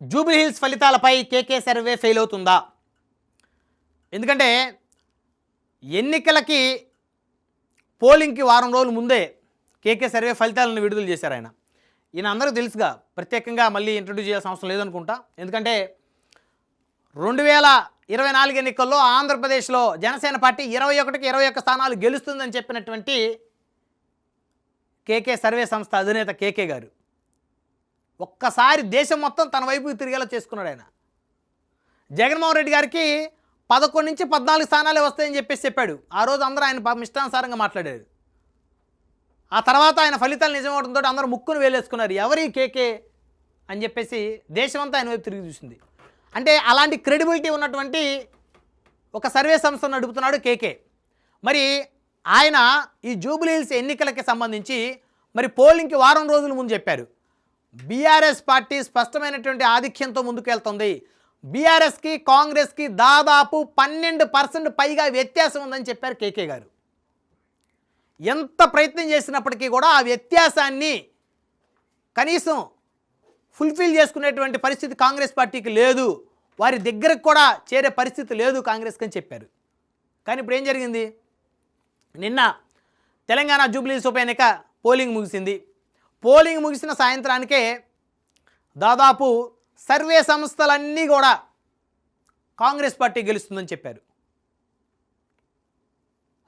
జూబ్లీహిల్స్ ఫలితాలపై కేకే survey fail అవుతుందా? ఎందుకంటే ఎన్నికలకి పోలింగ్కి వారం రోజుల ముందే కేకే సర్వే ఫలితాలను విడుదల చేశారు ఆయన. ఈయన అందరూ తెలుసుగా ప్రత్యేకంగా మళ్ళీ ఇంట్రడ్యూస్ చేయాల్సిన అవసరం లేదనుకుంటా. ఎందుకంటే రెండు వేల ఇరవై నాలుగు ఎన్నికల్లో ఆంధ్రప్రదేశ్లో జనసేన పార్టీ ఇరవై ఒకటికి ఇరవై ఒక్క స్థానాలు గెలుస్తుందని చెప్పినటువంటి కేకే సర్వే సంస్థ అధినేత కేకే గారు. ఒక్కసారి దేశం మొత్తం తన వైపు తిరిగేలా చేసుకున్నాడు ఆయన. జగన్మోహన్ రెడ్డి గారికి పదకొండు నుంచి పద్నాలుగు స్థానాలే వస్తాయని చెప్పేసి చెప్పాడు. ఆ రోజు అందరూ ఆయన ఇష్టానుసారంగా మాట్లాడారు. ఆ తర్వాత ఆయన ఫలితాలు నిజమవడంతో అందరూ ముక్కును వేలేసుకున్నారు. ఎవరి కేకే అని చెప్పేసి దేశమంతా ఆయన వైపు తిరిగి చూసింది. అంటే అలాంటి క్రెడిబిలిటీ ఉన్నటువంటి ఒక సర్వే సంస్థను నడుపుతున్నాడు కేకే. మరి ఆయన ఈ జూబ్లీహిల్స్ ఎన్నికలకి సంబంధించి మరి పోలింగ్కి వారం రోజుల ముందు చెప్పారు. బీఆర్ఎస్ పార్టీ స్పష్టమైనటువంటి ఆధిక్యంతో ముందుకెళ్తుంది. బీఆర్ఎస్కి కాంగ్రెస్కి దాదాపు పన్నెండు పర్సెంట్ పైగా వ్యత్యాసం ఉందని చెప్పారు కేకే గారు. ఎంత ప్రయత్నం చేసినప్పటికీ కూడా ఆ వ్యత్యాసాన్ని కనీసం ఫుల్ఫిల్ చేసుకునేటువంటి పరిస్థితి కాంగ్రెస్ పార్టీకి లేదు. వారి దగ్గరకు కూడా చేరే పరిస్థితి లేదు కాంగ్రెస్కి అని చెప్పారు. కానీ ఇప్పుడు ఏం జరిగింది? నిన్న తెలంగాణ జూబ్లీస్ ఉప ఎన్నిక పోలింగ్ ముగిసింది. పోలింగ్ ముగిసిన సాయంత్రానికే దాదాపు సర్వే సంస్థలన్నీ కూడా కాంగ్రెస్ పార్టీ గెలుస్తుందని చెప్పారు.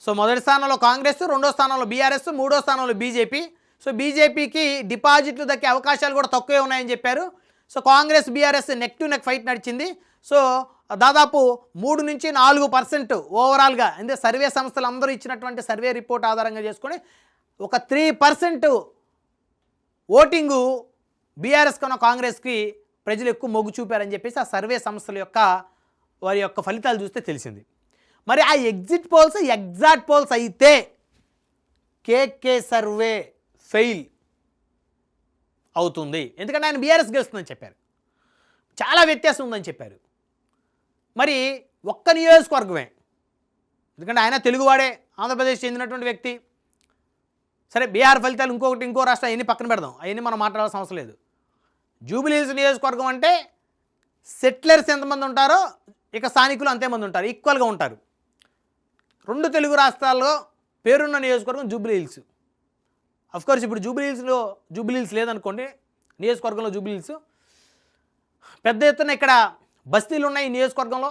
సో మొదటి స్థానంలో కాంగ్రెస్ రెండో స్థానంలో బీఆర్ఎస్ మూడో స్థానంలో బీజేపీ. సో బీజేపీకి డిపాజిట్లు దక్కే అవకాశాలు కూడా తక్కువే ఉన్నాయని చెప్పారు. So Congress BRS neck to neck fight నడిచింది. సో దాదాపు మూడు నుంచి నాలుగు పర్సెంట్ ఓవరాల్గా అంటే సర్వే సంస్థలు అందరూ ఇచ్చినటువంటి సర్వే రిపోర్ట్ ఆధారంగా చేసుకొని ఒక త్రీ పర్సెంట్ ఓటింగు బీఆర్ఎస్ కన్నా కాంగ్రెస్కి ప్రజలు ఎక్కువ మొగ్గు చూపారని చెప్పేసి ఆ సర్వే సంస్థల యొక్క వారి యొక్క ఫలితాలు చూస్తే తెలిసింది. మరి ఆ ఎగ్జిట్ పోల్స్ ఎగ్జాక్ట్ పోల్స్ అయితే కేకే సర్వే ఫెయిల్ అవుతుంది. ఎందుకంటే ఆయన బీఆర్ఎస్ గెలుస్తుందని చెప్పారు. చాలా వ్యత్యాసం ఉందని చెప్పారు. మరి ఒక్క నియోజకవర్గమే. ఎందుకంటే ఆయన తెలుగువాడే ఆంధ్రప్రదేశ్ చెందినటువంటి వ్యక్తి. సరే బీహార్ ఫలితాలు ఇంకొకటి ఇంకో రాష్ట్రం అవన్నీ పక్కన పెడదాం. అవన్నీ మనం మాట్లాడాల్సిన అవసరం లేదు. జూబిలీస్ నియోజకవర్గం అంటే సెటిలర్స్ ఎంతమంది ఉంటారో ఇక స్థానికులు అంతేమంది ఉంటారు ఈక్వల్గా ఉంటారు. రెండు తెలుగు రాష్ట్రాల్లో పేరున్న నియోజకవర్గం జూబ్లీహిల్స్ హిల్స్ ఇప్పుడు జూబ్లీహిల్స్లో హిల్స్లో లేదనుకోండి నియోజకవర్గంలో జూబ్లీహిల్స్ పెద్ద ఎత్తున ఇక్కడ బస్తీలు ఉన్నాయి ఈ నియోజకవర్గంలో.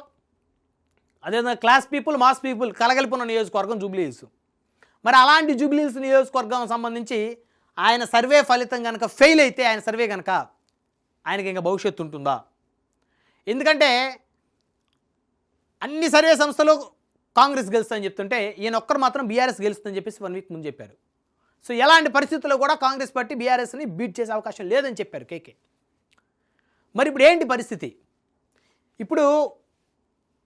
అదేవిధంగా క్లాస్ పీపుల్ మాస్ పీపుల్ కలగలిపి ఉన్న నియోజకవర్గం జూబ్లీహిల్స్ మరి అలాంటి జూబ్లీ నియోజకవర్గం సంబంధించి ఆయన సర్వే ఫలితం కనుక ఫెయిల్ అయితే ఆయన సర్వే కనుక ఆయనకి ఇంకా భవిష్యత్తు ఉంటుందా? ఎందుకంటే అన్ని సర్వే సంస్థలు కాంగ్రెస్ గెలుస్తుందని చెప్తుంటే ఈయన ఒక్కరు మాత్రం బీఆర్ఎస్ గెలుస్తుందని చెప్పేసి వన్ వీక్ ముందు చెప్పారు. సో ఎలాంటి పరిస్థితుల్లో కూడా కాంగ్రెస్ పార్టీ బీఆర్ఎస్ని బీట్ చేసే అవకాశం లేదని చెప్పారు కేకే. మరి ఇప్పుడు ఏంటి పరిస్థితి? ఇప్పుడు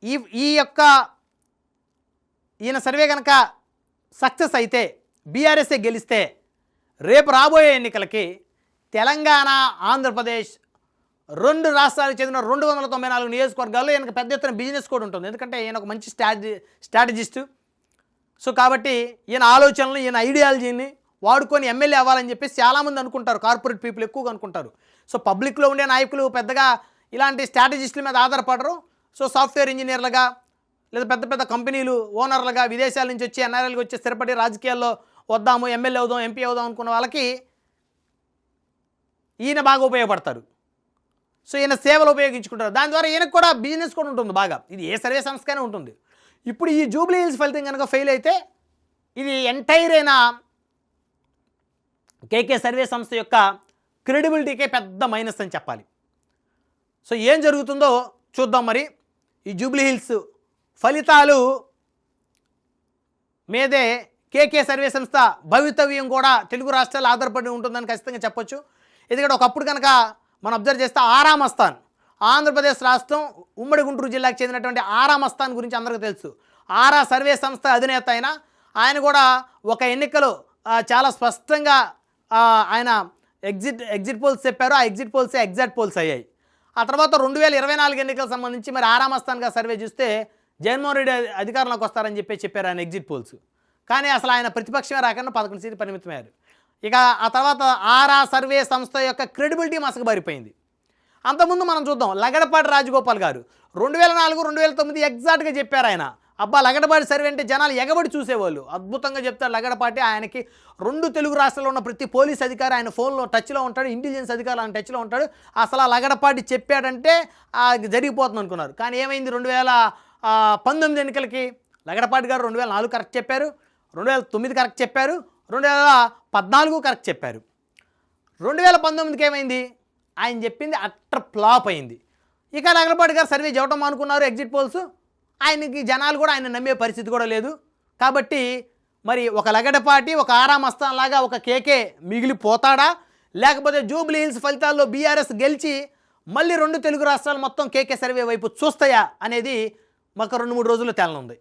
ఈ ఈ యొక్క ఈయన సర్వే కనుక సక్సెస్ అయితే బీఆర్ఎస్ఏ గెలిస్తే రేపు రాబోయే ఎన్నికలకి తెలంగాణ ఆంధ్రప్రదేశ్ రెండు రాష్ట్రాలకు చెందిన రెండు వందల తొంభై నాలుగు నియోజకవర్గాల్లో ఈయనకు పెద్ద ఎత్తున బిజినెస్ కూడా ఉంటుంది. ఎందుకంటే ఈయన ఒక మంచి స్ట్రాటజీ స్ట్రాటజిస్టు. సో కాబట్టి ఈయన ఆలోచనలు ఈయన ఐడియాలజీని వాడుకొని ఎమ్మెల్యే అవ్వాలని చెప్పేసి చాలామంది అనుకుంటారు. కార్పొరేట్ పీపుల్ ఎక్కువగా అనుకుంటారు. సో పబ్లిక్లో ఉండే నాయకులు పెద్దగా ఇలాంటి స్ట్రాటజిస్టుల మీద ఆధారపడరు. సో సాఫ్ట్వేర్ ఇంజనీర్లుగా లేదా పెద్ద పెద్ద కంపెనీలు ఓనర్లుగా విదేశాల నుంచి వచ్చి ఎన్ఆర్ఎల్కి వచ్చి స్థిరపడి రాజకీయాల్లో వద్దాము ఎమ్మెల్యే అవుదాం ఎంపీ అవుదాం అనుకున్న వాళ్ళకి ఈయన బాగా ఉపయోగపడతారు. సో ఈయన సేవలు ఉపయోగించుకుంటారు. దాని ద్వారా ఈయనకు కూడా బిజినెస్ కూడా ఉంటుంది బాగా. ఇది ఏ సర్వే సంస్థకైనా ఉంటుంది. ఇప్పుడు ఈ జూబ్లీ హిల్స్ ఫలితం కనుక ఫెయిల్ అయితే ఇది ఎంటైర్ అయిన కేకే సర్వే సంస్థ యొక్క క్రెడిబిలిటీకే పెద్ద మైనస్ అని చెప్పాలి. సో ఏం జరుగుతుందో చూద్దాం మరి. ఈ జూబ్లీ హిల్స్ ఫలితాలు మీదే కేకే సర్వే సంస్థ భవితవ్యం కూడా తెలుగు రాష్ట్రాలు ఆధారపడి ఉంటుందని ఖచ్చితంగా చెప్పొచ్చు. ఎందుకంటే ఒకప్పుడు కనుక మనం అబ్జర్వ్ చేస్తే ఆరామస్థాన్ ఆంధ్రప్రదేశ్ రాష్ట్రం ఉమ్మడి గుంటూరు జిల్లాకు చెందినటువంటి ఆరామస్థాన్ గురించి అందరికీ తెలుసు. ఆరా సర్వే సంస్థ అధినేత అయిన ఆయన కూడా ఒక ఎన్నికలు చాలా స్పష్టంగా ఆయన ఎగ్జిట్ ఎగ్జిట్ పోల్స్ చెప్పారు. ఆ ఎగ్జిట్ పోల్సే ఎగ్జాక్ట్ పోల్స్ అయ్యాయి. ఆ తర్వాత రెండు వేల ఇరవై నాలుగు ఎన్నికలకు సంబంధించి మరి ఆరామస్థాన్గా సర్వే చూస్తే జగన్మోహన్ రెడ్డి అధికారంలోకి వస్తారని చెప్పి చెప్పారు ఆయన ఎగ్జిట్ పోల్స్ కానీ అసలు ఆయన ప్రతిపక్షమే రాకుండా పదకొండు సీట్లు పరిమితమయ్యారు. ఇక ఆ తర్వాత ఆరా సర్వే సంస్థ యొక్క క్రెడిబిలిటీ మసకబారిపోయింది అంతకుముందు మనం చూద్దాం లగడపాటి రాజగోపాల్ గారు రెండు వేల నాలుగు రెండు వేల తొమ్మిది ఎగ్జాక్ట్గా చెప్పారు ఆయన. అబ్బా లగడపాటి సర్వే అంటే జనాలు ఎగబడి చూసేవాళ్ళు. అద్భుతంగా చెప్తారు లగడపాటి. ఆయనకి రెండు తెలుగు రాష్ట్రాల్లో ఉన్న ప్రతి పోలీస్ అధికారి ఆయన ఫోన్లో టచ్లో ఉంటాడు ఇంటెలిజెన్స్ అధికారులు ఆయన టచ్లో ఉంటాడు. అసలు ఆ లగడపాటి చెప్పాడంటే ఆ జరిగిపోతుంది అనుకున్నారు కానీ ఏమైంది? రెండు వేల పంతొమ్మిది ఎన్నికలకి లగడపాటి గారు రెండు వేల నాలుగు కరెక్ట్ చెప్పారు రెండు వేల తొమ్మిది కరెక్ట్ చెప్పారు రెండు వేల పద్నాలుగు కరెక్ట్ చెప్పారు. రెండు వేల పంతొమ్మిదికి ఏమైంది? ఆయన చెప్పింది అట్టర్ ఫ్లాప్ అయింది. ఇక లగడపాటి గారు సర్వే చేయటం అనుకున్నారు ఎగ్జిట్ పోల్స్. ఆయనకి జనాలు కూడా ఆయన నమ్మే పరిస్థితి కూడా లేదు. కాబట్టి మరి ఒక లగడపాటి ఒక ఆరామస్తాన్ లాగా ఒక కేకే మిగిలిపోతాడా? లేకపోతే జూబ్లీ హిల్స్ ఫలితాల్లో బీఆర్ఎస్ గెలిచి మళ్ళీ రెండు తెలుగు రాష్ట్రాలు మొత్తం కేకే సర్వే వైపు చూస్తాయా? అనేది మాకు రెండు మూడు రోజుల్లో తేలనుంది.